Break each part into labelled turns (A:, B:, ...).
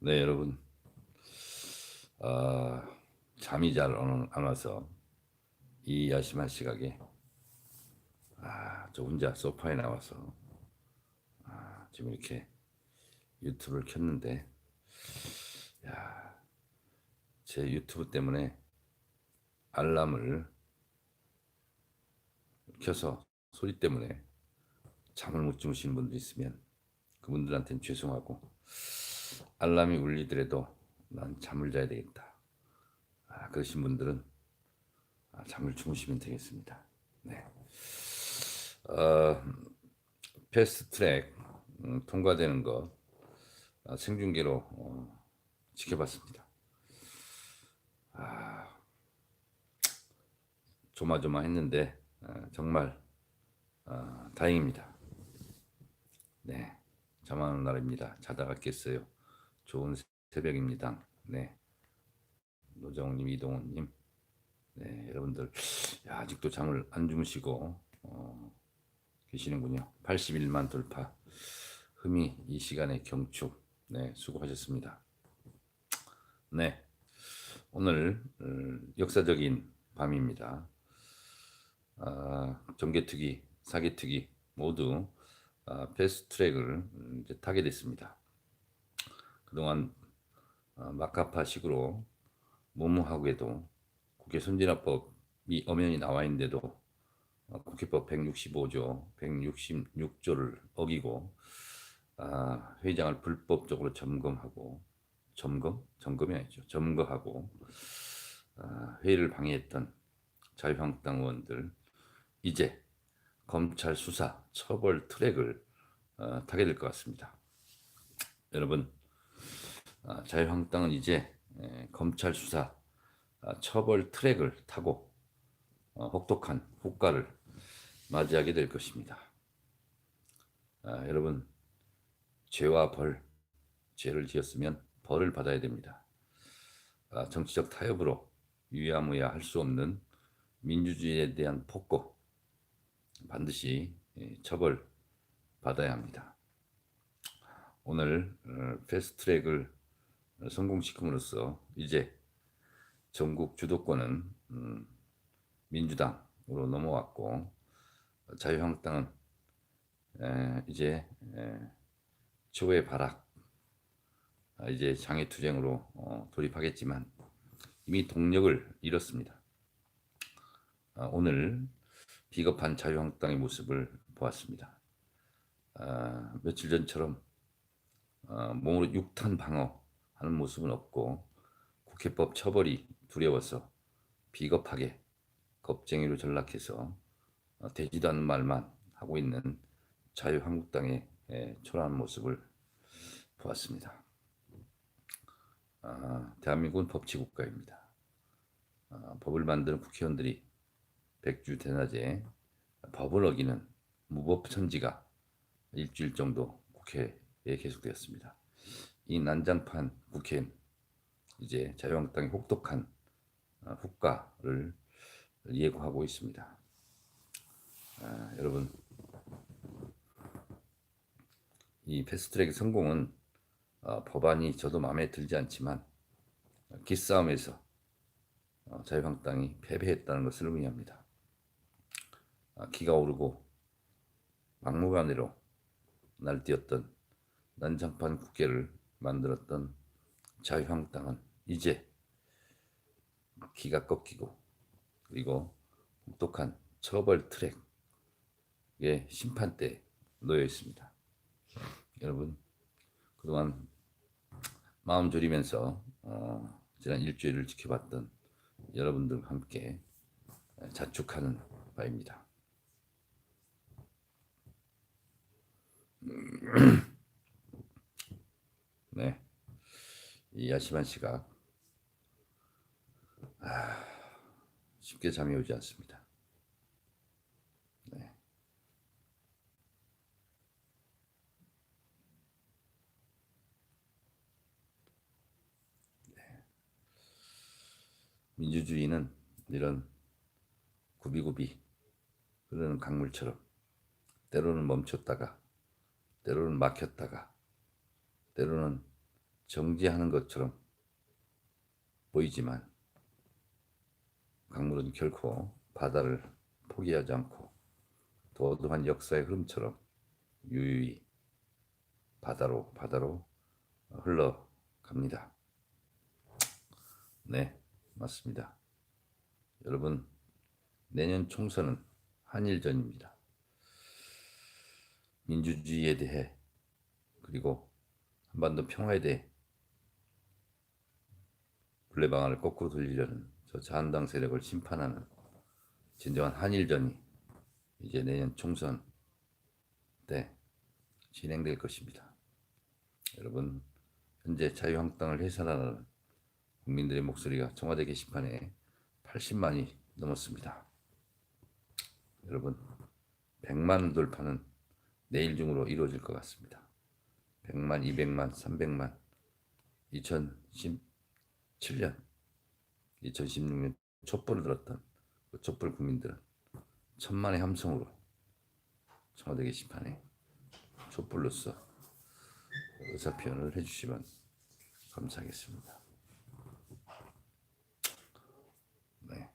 A: 네, 여러분. 아, 잠이 잘 안 와서 이 야심한 시각에 아, 저 혼자 소파에 나와서 아, 지금 이렇게 유튜브를 켰는데 야, 제 유튜브 때문에 알람을 켜서 소리 때문에 잠을 못 주무시는 분들 있으면 그분들한테는 죄송하고 알람이 울리더라도 난 잠을 자야 되겠다. 아, 그러신 분들은 아, 잠을 주무시면 되겠습니다. 네. 어, 패스트 트랙 음, 통과되는 거 아, 생중계로 어, 지켜봤습니다. 아, 조마조마했는데 아, 정말 아, 다행입니다. 네, 잠하는 날입니다. 자다가 깼어요. 좋은 새벽입니다. 네, 노정님, 이동훈님, 네, 여러분들 야, 아직도 잠을 안 주무시고 어, 계시는군요. 81만 돌파. 흠이 이 시간에 경축. 네, 수고하셨습니다. 네, 오늘 음, 역사적인 밤입니다. 아, 정개특위, 사기특위 모두 아, 패스트트랙을 이제 타게 됐습니다. 그동안 아, 막가파식으로 무무하게도 국회 선진화법이 엄연히 나와 있는데도 어, 국회법 165조, 166조를 어기고 아, 회장을 불법적으로 점검하고 점검? 점검이 아니죠. 점거하고 아, 회의를 방해했던 자유한국당 의원들 이제 검찰 수사 처벌 트랙을 어, 타게 될 것 같습니다. 여러분 아, 자유한국당은 이제 에, 검찰 수사 아, 처벌 트랙을 타고 어, 혹독한 후과를 맞이하게 될 것입니다. 아, 여러분 죄와 벌, 죄를 지었으면 벌을 받아야 됩니다. 아, 정치적 타협으로 유야무야 할 수 없는 민주주의에 대한 폭고 반드시 예, 처벌 받아야 합니다. 오늘 어, 패스트트랙을 성공시킴으로써 이제 전국 주도권은 음, 민주당으로 넘어왔고 자유한국당은 이제 최후의 발악 아, 이제 장애투쟁으로 어, 돌입하겠지만 이미 동력을 잃었습니다. 아, 오늘 비겁한 자유한국당의 모습을 보았습니다. 아, 며칠 전처럼 몸으로 육탄 방어 하는 모습은 없고 국회법 처벌이 두려워서 비겁하게 겁쟁이로 전락해서 어, 되지도 않는 말만 하고 있는 자유한국당의 초라한 모습을 보았습니다. 아, 대한민국은 법치국가입니다. 아, 법을 만드는 국회의원들이 백주 대낮에 법을 어기는 무법 천지가 일주일 정도 국회에 계속되었습니다. 이 난장판 국회는 이제 자유한국당의 혹독한 어, 후과를 예고하고 있습니다. 아, 여러분 이 패스트트랙의 성공은 어, 법안이 저도 마음에 들지 않지만 기싸움에서 어, 자유한국당이 패배했다는 것을 의미합니다. 아, 기가 오르고 막무가내로 날뛰었던 난장판 국회를 만들었던 자유한국당은 이제 기가 꺾이고 그리고 혹독한 처벌 트랙의 심판대에 놓여 있습니다. 여러분 그동안 마음 졸이면서 어, 지난 일주일을 지켜봤던 여러분들과 함께 자축하는 바입니다. 네, 이 야심한 시각 아, 쉽게 잠이 오지 않습니다. 네. 민주주의는 이런 구비구비 흐르는 강물처럼 때로는 멈췄다가 때로는 막혔다가 때로는 정지하는 것처럼 보이지만 강물은 결코 바다를 포기하지 않고 도도한 역사의 흐름처럼 유유히 바다로 바다로 흘러갑니다. 네, 맞습니다. 여러분, 내년 총선은 한일전입니다. 민주주의에 대해 그리고 한반도 평화에 대해 블레방아를 거꾸로 돌리려는 저 자한당 세력을 심판하는 진정한 한일전이 이제 내년 총선 때 진행될 것입니다. 여러분 현재 자유한국당을 해산하는 국민들의 목소리가 청와대 게시판에 80만이 넘었습니다. 여러분 100만 돌파는 내일 중으로 이루어질 것 같습니다. 100만, 200만, 300만 2017년 2016년 촛불을 들었던 그 촛불 국민들은 천만의 함성으로 청와대 게시판에 촛불로서 의사 표현을 해주시면 감사하겠습니다. 네.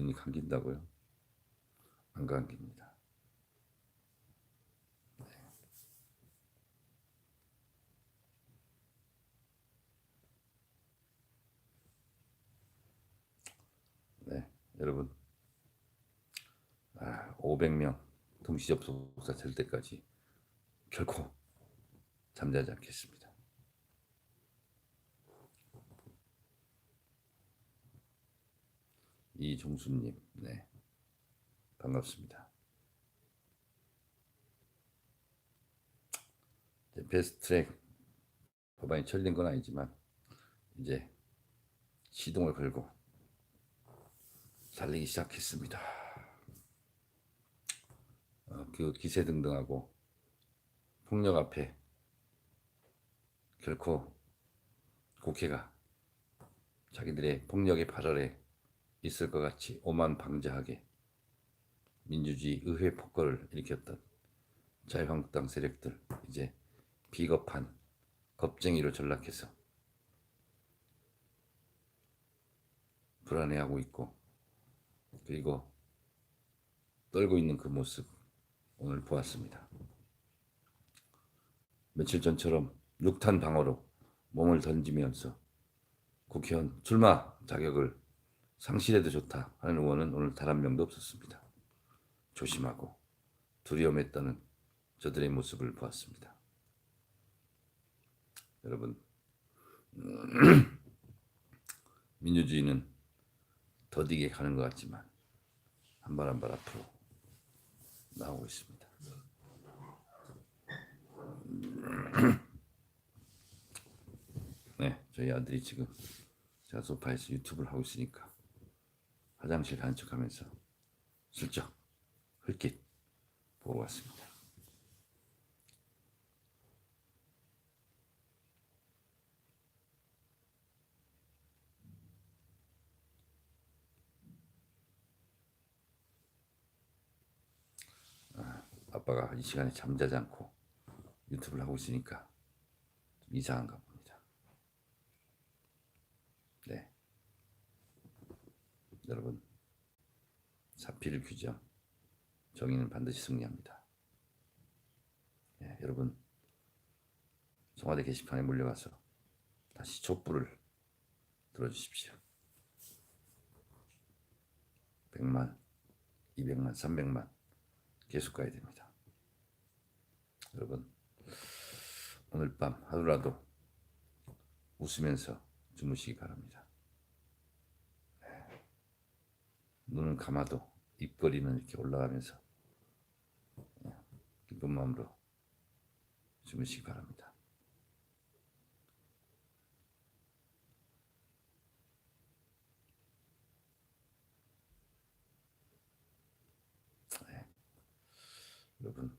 A: 눈이 감긴다고요? 안 감깁니다. 네, 여러분, 아, 500명 동시 접속자 될 때까지 결코 잠자지 않겠습니다. 이종수님, 네, 반갑습니다. 이제 베스트 트랙 법안이 처리된 건 아니지만 이제 시동을 걸고 달리기 시작했습니다. 어, 그 기세 등등하고 폭력 앞에 결코 국회가 자기들의 폭력의 발열에 있을 것 같이 오만 방자하게 민주주의 의회 폭거를 일으켰던 자유한국당 세력들 이제 비겁한 겁쟁이로 전락해서 불안해하고 있고 그리고 떨고 있는 그 모습 오늘 보았습니다. 며칠 전처럼 육탄 방어로 몸을 던지면서 국회의원 출마 자격을 상실해도 좋다 하는 의원은 오늘 단 한 명도 없었습니다. 조심하고 두려움에 떠는 저들의 모습을 보았습니다. 여러분 민주주의는 더디게 가는 것 같지만 한 발 한 발 앞으로 나오고 있습니다. 네, 저희 아들이 지금 제가 소파에서 유튜브를 하고 있으니까 화장실 가는 척하면서 슬쩍 흘끗 보고 왔습니다. 아빠가 이 시간에 잠자지 않고 유튜브를 하고 있으니까 좀 이상한가 봅니다. 네. 여러분, 사필 규정, 정의는 반드시 승리합니다. 네, 여러분, 청와대 게시판에 몰려가서 다시 촛불을 들어주십시오. 100만, 200만, 300만 계속 가야 됩니다. 여러분 오늘 밤 하루라도 웃으면서 주무시기 바랍니다. 네. 눈은 감아도 입꼬리는 이렇게 올라가면서 네, 기쁜 마음으로 주무시기 바랍니다. 네. 여러분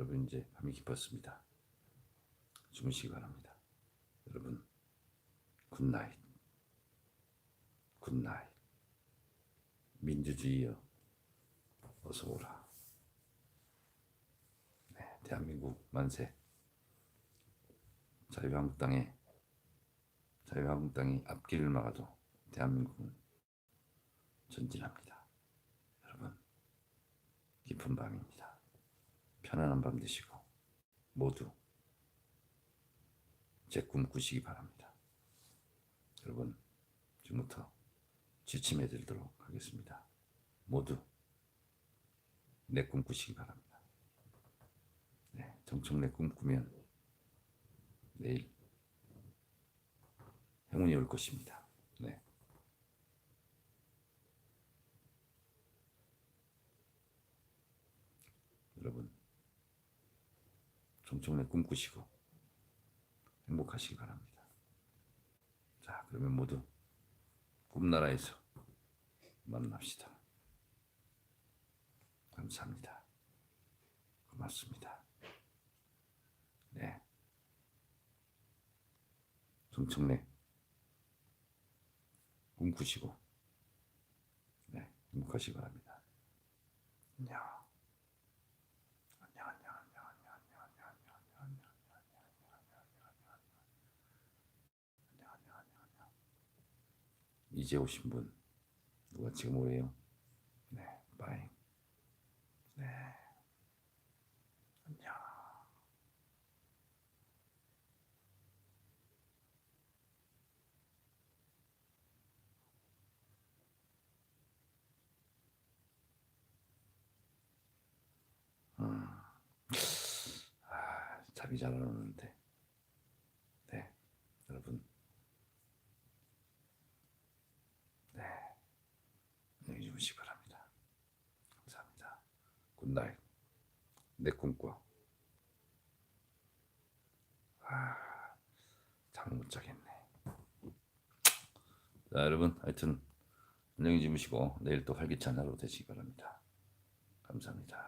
A: 여러분 이제 밤이 깊었습니다. 주무시기 바랍니다. 여러분 굿나잇 굿나잇 민주주의여 어서 오라. 네, 대한민국 만세. 자유한국당의 자유한국당이 앞길을 막아도 대한민국은 전진합니다. 여러분 깊은 밤입니다. 편안한 밤 되시고 모두 제 꿈 꾸시기 바랍니다. 여러분 지금부터 지침해 드리도록 하겠습니다. 모두 내 꿈 꾸시기 바랍니다. 네, 정청 내 꿈 꾸면 내일 행운이 올 것입니다. 네. 여러분 정청래 꿈꾸시고 행복하시기 바랍니다. 자, 그러면 모두 꿈나라에서 만납시다. 감사합니다. 고맙습니다. 네. 정청래 꿈꾸시고 네, 행복하시기 바랍니다. 안녕, 이제 오신 분 누가 지금 오래요? 네, 빠잉. 네, 안녕. 아, 잠이 잘 안 오는데. 네, 여러분. 네, 안녕히 주무시기 바랍니다. 감사합니다. 굿나잇. 내 꿈꿔. 아, 잠을 못 자겠네. 자, 여러분, 하여튼 안녕히 주무시고 내일 또 활기찬 하루 되시기 바랍니다. 감사합니다.